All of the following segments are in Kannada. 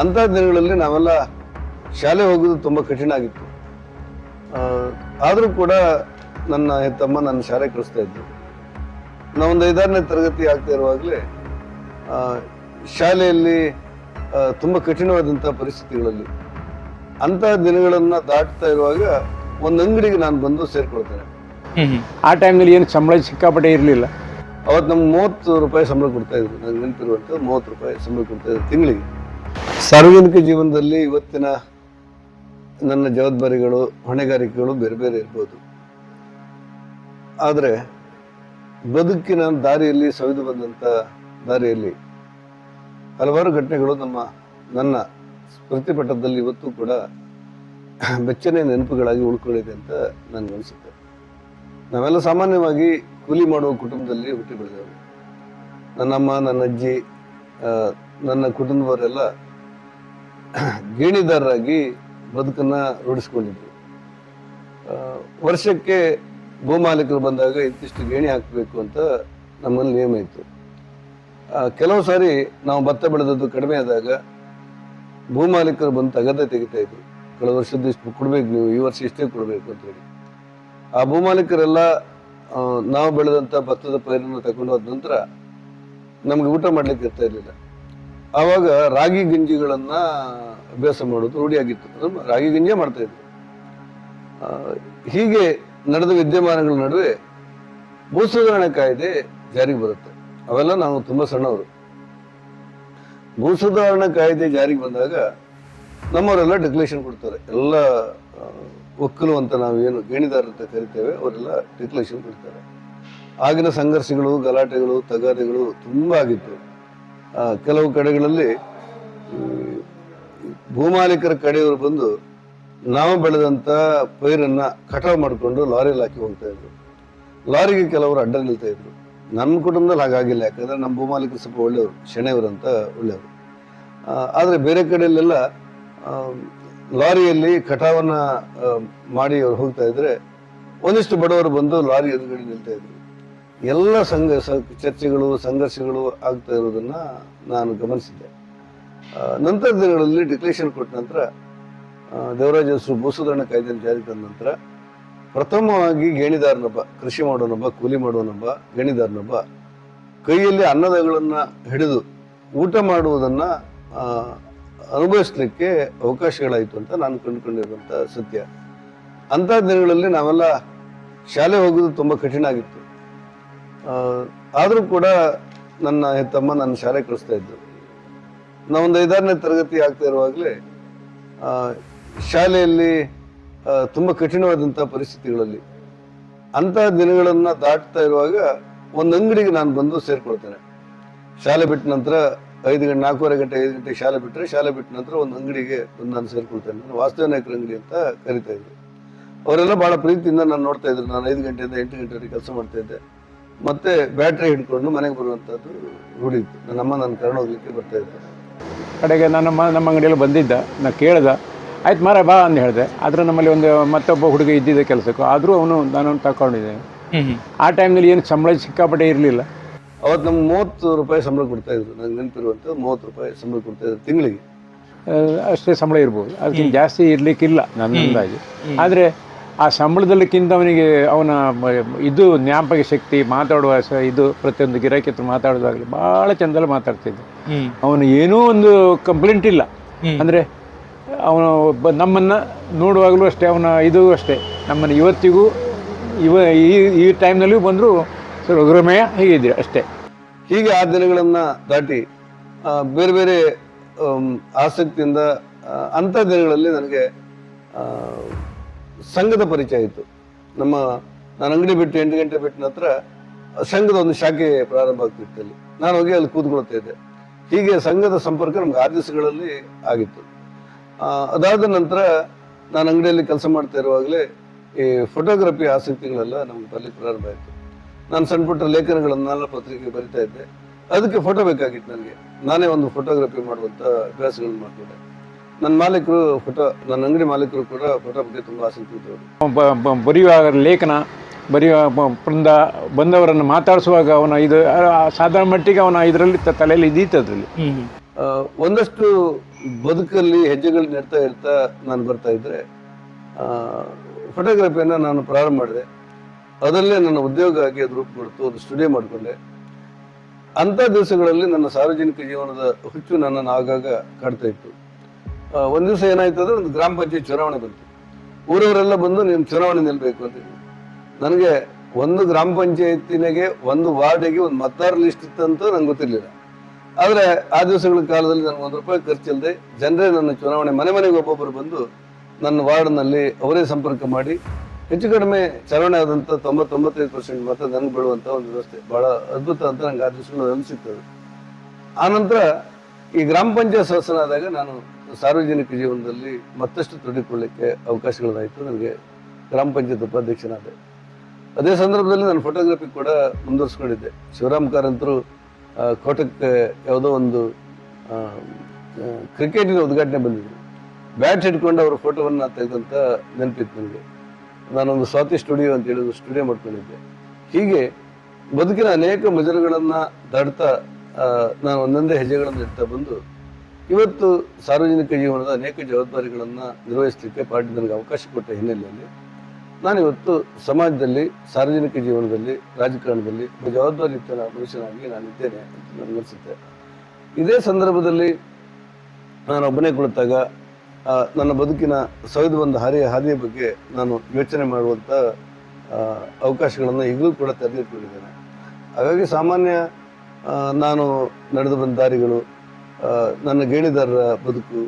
ಅಂಥ ದಿನಗಳಲ್ಲಿ ನಾವೆಲ್ಲ ಶಾಲೆ ಹೋಗೋದು ತುಂಬ ಕಠಿಣ ಆಗಿತ್ತು. ಆದರೂ ಕೂಡ ನನ್ನ ಹೆತ್ತಮ್ಮ ನನ್ನ ಶಾಲೆ ಕಳಿಸ್ತಾ ಇದ್ರು. ನಾವೊಂದು ಐದಾರನೇ ತರಗತಿ ಆಗ್ತಾ ಇರುವಾಗಲೇ ಶಾಲೆಯಲ್ಲಿ ತುಂಬ ಕಠಿಣವಾದಂಥ ಪರಿಸ್ಥಿತಿಗಳಲ್ಲಿ ಅಂತ ದಿನಗಳನ್ನು ದಾಟ್ತಾ ಇರುವಾಗ ಒಂದು ಅಂಗಡಿಗೆ ನಾನು ಬಂದು ಸೇರ್ಕೊಳ್ತೇನೆ. ಆ ಟೈಮ್ನಲ್ಲಿ ಏನು ಸಂಬಳ ಸಿಕ್ಕಾಪಟ್ಟೆ ಇರಲಿಲ್ಲ. ಅವತ್ತು ನಮ್ಗೆ ಮೂವತ್ತು ರೂಪಾಯಿ ಸಂಬಳ ಕೊಡ್ತಾ ಇದ್ರು. ನನಗೆ ನೆನಪಿರುವಂಥ ಮೂವತ್ತು ರೂಪಾಯಿ ಸಂಬಳ ಕೊಡ್ತಾ ಇದ್ರು ತಿಂಗಳಿಗೆ. ಸಾರ್ವಜನಿಕ ಜೀವನದಲ್ಲಿ ಇವತ್ತಿನ ನನ್ನ ಜವಾಬ್ದಾರಿಗಳು, ಹೊಣೆಗಾರಿಕೆಗಳು ಬೇರೆ ಬೇರೆ ಇರ್ಬೋದು. ಆದರೆ ಬದುಕಿನ ದಾರಿಯಲ್ಲಿ ಸವಿದು ಬಂದಂಥ ದಾರಿಯಲ್ಲಿ ಹಲವಾರು ಘಟನೆಗಳು ನಮ್ಮ, ನನ್ನ ಸ್ಮೃತಿಪಟದಲ್ಲಿ ಇವತ್ತು ಕೂಡ ಬೆಚ್ಚನೆ ನೆನಪುಗಳಾಗಿ ಉಳ್ಕೊಂಡಿದೆ ಅಂತ ನನಗನ್ಸುತ್ತೆ ನಾವೆಲ್ಲ ಸಾಮಾನ್ಯವಾಗಿ ಕೂಲಿ ಮಾಡುವ ಕುಟುಂಬದಲ್ಲಿ ಹುಟ್ಟಿ ಬೆಳೆದವರು ನನ್ನಮ್ಮ ನನ್ನ ಅಜ್ಜಿ ನನ್ನ ಕುಟುಂಬವರೆಲ್ಲ ಗೇಣಿದಾರರಾಗಿ ಬದುಕನ್ನ ರೂಢಿಸ್ಕೊಂಡಿದ್ರು. ವರ್ಷಕ್ಕೆ ಭೂಮಾಲೀಕರು ಬಂದಾಗ ಇಂತಿಷ್ಟು ಗೇಣಿ ಹಾಕಬೇಕು ಅಂತ ನಮ್ಮಲ್ಲಿ ನಿಯಮ ಇತ್ತು. ಕೆಲವು ಸಾರಿ ನಾವು ಭತ್ತ ಬೆಳೆದದ್ದು ಕಡಿಮೆ ಆದಾಗ ಭೂಮಾಲೀಕರು ಬಂದು ತಗದೆ ತೆಗಿತಾ ಇದ್ರು. ಕಳೆದ ವರ್ಷದ ಇಷ್ಟು ಕೊಡ್ಬೇಕು ನೀವು, ಈ ವರ್ಷ ಇಷ್ಟೇ ಕೊಡಬೇಕು ಅಂತ ಹೇಳಿ. ಆ ಭೂಮಾಲೀಕರೆಲ್ಲ ನಾವು ಬೆಳೆದಂಥ ಭತ್ತದ ಪೈರನ್ನು ತಗೊಂಡು ಹೋದ ನಂತರ ನಮಗೆ ಊಟ ಮಾಡ್ಲಿಕ್ಕೆ ಇರ್ತಾ ಇರಲಿಲ್ಲ. ಆವಾಗ ರಾಗಿ ಗಂಜಿಗಳನ್ನ ಅಭ್ಯಾಸ ಮಾಡೋದು ರೂಢಿಯಾಗಿತ್ತು. ರಾಗಿ ಗಂಜಿಯೇ ಮಾಡ್ತಾ ಇದ್ರು. ಹೀಗೆ ನಡೆದ ವಿದ್ಯಮಾನಗಳ ನಡುವೆ ಭೂ ಸುಧಾರಣೆ ಕಾಯ್ದೆ ಜಾರಿಗೆ ಬರುತ್ತೆ. ಅವೆಲ್ಲ ನಾವು ತುಂಬಾ ಸಣ್ಣವರು. ಭೂ ಸುಧಾರಣಾ ಕಾಯ್ದೆ ಜಾರಿಗೆ ಬಂದಾಗ ನಮ್ಮವರೆಲ್ಲ ಡಿಕ್ಲೇಷನ್ ಕೊಡ್ತಾರೆ. ಎಲ್ಲ ಒಕ್ಕಲು ಅಂತ ನಾವು ಏನು ಗೇಣಿದಾರ ಅಂತ ಕರಿತೇವೆ, ಅವರೆಲ್ಲ ಡಿಕ್ಲೇಷನ್ ಕೊಡ್ತಾರೆ. ಆಗಿನ ಸಂಘರ್ಷಗಳು, ಗಲಾಟೆಗಳು, ತಗಾದೆಗಳು ತುಂಬಾ ಆಗಿತ್ತು. ಕೆಲವು ಕಡೆಗಳಲ್ಲಿ ಭೂಮಾಲೀಕರ ಕಡೆಯವರು ಬಂದು ನಾವು ಬೆಳೆದಂತ ಪೈರನ್ನು ಕಟಾವು ಮಾಡಿಕೊಂಡು ಲಾರಿಯಲ್ಲಿ ಹಾಕಿ ಹೋಗ್ತಾ ಇದ್ರು. ಲಾರಿಗೆ ಕೆಲವರು ಅಡ್ಡ ನಿಲ್ತಾ ಇದ್ರು. ನನ್ನ ಕುಟುಂಬದಲ್ಲಿ ಹಾಗಾಗಿಲ್ಲ, ಯಾಕಂದ್ರೆ ನಮ್ಮ ಭೂಮಾಲೀಕರು ಸ್ವಲ್ಪ ಒಳ್ಳೆಯವರು ಶೆಣೆಯವರು ಅಂತ ಒಳ್ಳೆಯವರು. ಆದ್ರೆ ಬೇರೆ ಕಡೆಯಲ್ಲೆಲ್ಲ ಲಾರಿಯಲ್ಲಿ ಕಟಾವನ್ನ ಮಾಡಿ ಅವ್ರು ಹೋಗ್ತಾ ಇದ್ರೆ ಒಂದಿಷ್ಟು ಬಡವರು ಬಂದು ಲಾರಿ ಎದುರುಗಡೆ ನಿಲ್ತಾ ಇದ್ರು. ಎಲ್ಲ ಸಂಘ ಚರ್ಚೆಗಳು, ಸಂಘರ್ಷಗಳು ಆಗ್ತಾ ಇರೋದನ್ನು ನಾನು ಗಮನಿಸಿದ್ದೆ. ನಂತರ ದಿನಗಳಲ್ಲಿ ಡಿಕ್ಲೇಷನ್ ಕೊಟ್ಟ ನಂತರ ದೇವರಾಜ ಭೂಸುಧಾರಣ ಕಾಯ್ದೆ ಜಾರಿ ತಂದ ನಂತರ, ಪ್ರಥಮವಾಗಿ ಗೇಣಿದಾರನೊಬ್ಬ ಕೃಷಿ ಮಾಡೋನೊಬ್ಬ ಕೂಲಿ ಮಾಡೋನೊಬ್ಬ ಗೇಣಿದಾರನೊಬ್ಬ ಕೈಯಲ್ಲಿ ಅನ್ನದಗಳನ್ನ ಹಿಡಿದು ಊಟ ಮಾಡುವುದನ್ನ ಅನುಭವಿಸ್ಲಿಕ್ಕೆ ಅವಕಾಶಗಳಾಯಿತು ಅಂತ ನಾನು ಕಂಡುಕೊಂಡಿರುವಂತ ಸತ್ಯ. ಅಂಥ ದಿನಗಳಲ್ಲಿ ನಾವೆಲ್ಲ ಶಾಲೆ ಹೋಗೋದು ತುಂಬ ಕಠಿಣ ಆಗಿತ್ತು. ಆದರೂ ಕೂಡ ನನ್ನ ಹೆತ್ತಮ್ಮ ನನ್ನ ಶಾಲೆ ಕಳಿಸ್ತಾ ಇದ್ದರು ನಾವೊಂದು ಐದಾರನೇ ತರಗತಿ ಆಗ್ತಾ ಇರುವಾಗಲೇ ಶಾಲೆಯಲ್ಲಿ ತುಂಬ ಕಠಿಣವಾದಂಥ ಪರಿಸ್ಥಿತಿಗಳಲ್ಲಿ ಅಂತಹ ದಿನಗಳನ್ನು ದಾಟ್ತಾ ಇರುವಾಗ ಒಂದು ಅಂಗಡಿಗೆ ನಾನು ಬಂದು ಸೇರಿಕೊಳ್ತೇನೆ. ಶಾಲೆ ಬಿಟ್ಟ ನಂತರ ಐದು ಗಂಟೆ, ನಾಲ್ಕೂವರೆ ಗಂಟೆ, ಐದು ಗಂಟೆ ಶಾಲೆ ಬಿಟ್ಟರೆ ಶಾಲೆ ಬಿಟ್ಟ ನಂತರ ಒಂದು ಅಂಗಡಿಗೆ ಬಂದು ನಾನು ಸೇರ್ಕೊಳ್ತೇನೆ. ವಾಸ್ತವ ನಾಯಕರ ಅಂಗಡಿ ಅಂತ ಕರಿತಾ ಇದ್ರು ಅವರೆಲ್ಲ ಭಾಳ ಪ್ರೀತಿಯಿಂದ ನಾನು ನೋಡ್ತಾ ಇದ್ರು. ನಾನು ಐದು ಗಂಟೆಯಿಂದ ಎಂಟು ಗಂಟೆವರೆಗೆ ಕೆಲಸ ಮಾಡ್ತಾ ಇದ್ದೆ. ಮತ್ತೆ ಬ್ಯಾಟ್ರಿ ಹಿಡ್ಕೊಂಡು ಮನೆಗೆ ಬರುವಂಥದ್ದು ರೂಢಿತ್ತು ನನ್ನಮ್ಮ ನನ್ನ ಕರ್ಣ ಹೋಗ್ಲಿಕ್ಕೆ ಬರ್ತಾ ಇದ್ದೆ ಕಡೆಗೆ ನನ್ನಮ್ಮ ನಮ್ಮ ಅಂಗಡಿಯಲ್ಲಿ ಬಂದಿದ್ದ ನಾ ಕೇಳ್ದೆ ಆಯ್ತು ಮಾರ ಬಾ ಅಂತ ಹೇಳಿದೆ. ಆದ್ರೆ ನಮ್ಮಲ್ಲಿ ಒಂದು ಮತ್ತೊಬ್ಬ ಹುಡುಗ ಇದ್ದಿದ್ದ ಕೆಲಸಕ್ಕೂ ಆದರೂ ಅವನು ನಾನು ತಗೊಂಡಿದ್ದೇನೆ ಆ ಟೈಮ್ನಲ್ಲಿ ಏನು ಸಂಬಳ ಸಿಕ್ಕಾಪಟ್ಟೆ ಇರಲಿಲ್ಲ. ಅವತ್ತು ನಮ್ಗೆ ಮೂವತ್ತು ರೂಪಾಯಿ ಸಂಬಳ ಕೊಡ್ತಾ ಇದ್ರು. ನಂಗೆ ನೆನಪಿರುವಂಥ ಮೂವತ್ತು ರೂಪಾಯಿ ಸಂಬಳ ಕೊಡ್ತಾ ಇದ್ರು ತಿಂಗಳಿಗೆ. ಅಷ್ಟೇ ಸಂಬಳ ಇರ್ಬೋದು. ಅದಕ್ಕಿಂತ ಜಾಸ್ತಿ ಇರಲಿಕ್ಕಿಲ್ಲ ನನ್ನ ಅಂದಾಜು. ಆದರೆ ಆ ಸಂಬಳದಲ್ಲಿಕ್ಕಿಂತ ಅವನಿಗೆ ಅವನ ಇದು ಜ್ಞಾಪಕ ಶಕ್ತಿ ಮಾತಾಡುವ ಸ- ಇದು ಪ್ರತಿಯೊಂದು ಗಿರಾಕಿ ಹತ್ರ ಮಾತಾಡೋದಾಗಲಿ ಭಾಳ ಚಂದಲ್ಲಿ ಮಾತಾಡ್ತಿದ್ದ. ಅವನು ಏನೂ ಒಂದು ಕಂಪ್ಲೇಂಟ್ ಇಲ್ಲ. ಅಂದರೆ ಅವನು ಒಬ್ಬ ನಮ್ಮನ್ನು ನೋಡುವಾಗಲೂ ಅಷ್ಟೇ ಅವನ ಇದು ಅಷ್ಟೇ. ನಮ್ಮನ್ನು ಇವತ್ತಿಗೂ ಇವ ಈ ಈ ಟೈಮ್ನಲ್ಲೂ ಬಂದರೂ ಸರ್ ಉಗ್ರಮಯ ಹೀಗಿದ್ದೀರಿ ಅಷ್ಟೇ. ಹೀಗೆ ಆ ದಿನಗಳನ್ನು ದಾಟಿ ಬೇರೆ ಬೇರೆ ಆಸಕ್ತಿಯಿಂದ ಅಂಥ ದಿನಗಳಲ್ಲಿ ನನಗೆ ಆ, ಸಂಘದ ಪರಿಚಯ ಇತ್ತು. ನಮ್ಮ, ನಾನು ಅಂಗಡಿ ಬಿಟ್ಟು ಎಂಟು ಗಂಟೆ ಬಿಟ್ಟ ನಂತರ ಸಂಘದ ಒಂದು ಶಾಖೆ ಪ್ರಾರಂಭ ಆಗ್ತಿತ್ತು ಅಲ್ಲಿ. ನಾನು ಹೋಗಿ ಅಲ್ಲಿ ಕೂತ್ಕೊಳ್ತಾ ಇದ್ದೆ. ಹೀಗೆ ಸಂಘದ ಸಂಪರ್ಕ ನಮ್ಗೆ ಆ ದಿವಸಗಳಲ್ಲಿ ಆಗಿತ್ತು. ಅದಾದ ನಂತರ ನಾನು ಅಂಗಡಿಯಲ್ಲಿ ಕೆಲಸ ಮಾಡ್ತಾ ಇರುವಾಗಲೇ ಈ ಫೋಟೋಗ್ರಫಿ ಆಸಕ್ತಿಗಳೆಲ್ಲ ನಮ್ಗೆ ಬರ್ಲಿಕ್ಕೆ ಪ್ರಾರಂಭ ಆಯಿತು. ನಾನು ಸಣ್ಣ ಪುಟ್ಟ ಲೇಖನಗಳನ್ನೆಲ್ಲ ಪತ್ರಿಕೆ ಬರಿತಾ ಇದ್ದೆ. ಅದಕ್ಕೆ ಫೋಟೋ ಬೇಕಾಗಿತ್ತು ನನಗೆ. ನಾನೇ ಒಂದು ಫೋಟೋಗ್ರಫಿ ಮಾಡುವಂಥ ಅಭ್ಯಾಸಗಳನ್ನ ಮಾಡ್ಕೊಂಡೆ. ನನ್ನ ಮಾಲೀಕರು ಫೋಟೋ ನನ್ನ ಅಂಗಡಿ ಮಾಲೀಕರು ಕೂಡ ಫೋಟೋ ಬಗ್ಗೆ ತುಂಬ ಆಸಕ್ತಿ ಇದ್ದರು ಬರೆಯುವಾಗ ಲೇಖನ ಬರೆಯುವ ಬೃಂದ ಬಂದವರನ್ನು ಮಾತಾಡಿಸುವಾಗ ಅವನ ಇದು ಆ, ಸಾಧಾರಣ ಮಟ್ಟಿಗೆ ಅವನ ಇದರಲ್ಲಿ ತಲೆಯಲ್ಲಿ ಇದೀತ ಅದರಲ್ಲಿ ಒಂದಷ್ಟು ಬದುಕಲ್ಲಿ ಹೆಜ್ಜೆಗಳು ನೆಡ್ತಾ ಇರ್ತಾ ನಾನು ಬರ್ತಾ ಇದ್ರೆ ಫೋಟೋಗ್ರಫಿಯನ್ನು ನಾನು ಪ್ರಾರಂಭ ಮಾಡಿದೆ. ಅದರಲ್ಲೇ ನನ್ನ ಉದ್ಯೋಗ ಆಗಿ ಅದು ರೂಪುಗೊಳ್ತು ಅದು ಸ್ಟುಡಿಯೋ ಮಾಡಿಕೊಂಡೆ. ಅಂಥ ದಿವಸಗಳಲ್ಲಿ ನನ್ನ ಸಾರ್ವಜನಿಕ ಜೀವನದ ಹುಚ್ಚು ನನ್ನನ್ನು ಆಗಾಗ ಕಾಡ್ತಾ ಇತ್ತು. ಒಂದ್ ದಿವಸ ಏನಾಯ್ತು ಅಂದ್ರೆ ಒಂದು ಗ್ರಾಮ ಪಂಚಾಯತ್ ಚುನಾವಣೆ ಬಂತು. ಊರವರೆಲ್ಲ ಬಂದು ನಿಮ್ಮ ಚುನಾವಣೆ ನಿಲ್ಬೇಕು ಅಂತ ಹೇಳಿ. ನನಗೆ ಒಂದು ಗ್ರಾಮ ಪಂಚಾಯತಿನಾಗೆ ಒಂದು ವಾರ್ಡಿಗೆ ಒಂದು ಮತದಾರ ಲಿಸ್ಟ್ ಇತ್ತಂತ ನಂಗೆ ಗೊತ್ತಿರಲಿಲ್ಲ. ಆದ್ರೆ ಆ ದಿವಸಗಳ ಕಾಲದಲ್ಲಿ ನನಗೆ ಒಂದು ರೂಪಾಯಿ ಖರ್ಚಿಲ್ಲದೆ ಜನರೇ ನನ್ನ ಚುನಾವಣೆ ಮನೆ ಮನೆಗೆ ಒಬ್ಬೊಬ್ಬರು ಬಂದು ನನ್ನ ವಾರ್ಡ್ನಲ್ಲಿ ಅವರೇ ಸಂಪರ್ಕ ಮಾಡಿ, ಹೆಚ್ಚು ಕಡಿಮೆ ಚುನಾವಣೆ ಆದಂತ ತೊಂಬತ್ತೊಂಬತ್ತೈದು ಪರ್ಸೆಂಟ್ ಮತ ನನಗೆ ಬೀಳುವಂಥ ಒಂದು ವ್ಯವಸ್ಥೆ. ಬಹಳ ಅದ್ಭುತ ಅಂತ ನಂಗೆ ಆ ದಿವಸಗಳು ಆ ಆನಂತರ ಈ ಗ್ರಾಮ ಪಂಚಾಯತ್ ಸದಸ್ಯನಾದಾಗ ನಾನು ಸಾರ್ವಜನಿಕ ಜೀವನದಲ್ಲಿ ಮತ್ತಷ್ಟು ತೊಡಗಿಕೊಳ್ಳಿಕ್ಕೆ ಅವಕಾಶಗಳಾಯಿತು. ನನಗೆ ಗ್ರಾಮ ಪಂಚಾಯತ್ ಉಪಾಧ್ಯಕ್ಷನಾದೆ. ಅದೇ ಸಂದರ್ಭದಲ್ಲಿ ನಾನು ಫೋಟೋಗ್ರಫಿ ಕೂಡ ಮುಂದುವರಿಸ್ಕೊಂಡಿದ್ದೆ. ಶಿವರಾಮ್ ಕಾರಂತರು ಕೋಟಕ್ಕೆ ಯಾವುದೋ ಒಂದು ಕ್ರಿಕೆಟಿನ ಉದ್ಘಾಟನೆ ಬಂದಿದ್ದರು ಬ್ಯಾಟ್ ಹಿಡ್ಕೊಂಡು ಅವರ ಫೋಟೋವನ್ನು ತೆಗೆದಂತ ನೆನಪಿತ್ತು ನನಗೆ. ನಾನೊಂದು ಸ್ವಾತಿ ಸ್ಟುಡಿಯೋ ಅಂತ ಹೇಳಿ ಸ್ಟುಡಿಯೋ ಮಾಡ್ಕೊಂಡಿದ್ದೆ. ಹೀಗೆ ಬದುಕಿನ ಅನೇಕ ಮಜಲುಗಳನ್ನ ದಾಡ್ತಾ ನಾನು ಒಂದೊಂದೇ ಹೆಜ್ಜೆಗಳನ್ನು ಇಡ್ತಾ ಬಂದು ಇವತ್ತು ಸಾರ್ವಜನಿಕ ಜೀವನದ ಅನೇಕ ಜವಾಬ್ದಾರಿಗಳನ್ನು ನಿರ್ವಹಿಸಲಿಕ್ಕೆ ಪಾರ್ಟಿ ನನಗೆ ಅವಕಾಶ ಕೊಟ್ಟ ಹಿನ್ನೆಲೆಯಲ್ಲಿ ನಾನಿವತ್ತು ಸಮಾಜದಲ್ಲಿ, ಸಾರ್ವಜನಿಕ ಜೀವನದಲ್ಲಿ, ರಾಜಕಾರಣದಲ್ಲಿ ಜವಾಬ್ದಾರಿಯುತ ಮನುಷ್ಯನಾಗಿ ನಾನಿದ್ದೇನೆ ಅಂತ ನನಗನ್ಸುತ್ತೆ ಇದೇ ಸಂದರ್ಭದಲ್ಲಿ ನಾನು ಒಬ್ಬನೇ ಕುಳಿತಾಗ ನನ್ನ ಬದುಕಿನ ಸವಿದು ಬಂದ ಹಾರಿಯ ಹಾದಿಯ ಬಗ್ಗೆ ನಾನು ಯೋಚನೆ ಮಾಡುವಂಥ ಅವಕಾಶಗಳನ್ನು ಈಗಲೂ ಕೂಡ ತೆರೆದಿಟ್ಟುಕೊಂಡಿದ್ದೇನೆ ಹಾಗಾಗಿ ಸಾಮಾನ್ಯ ನಾನು ನಡೆದು ಬಂದ ದಾರಿಗಳು ನನ್ನ ಗೇಣಿದಾರರ ಬದುಕು.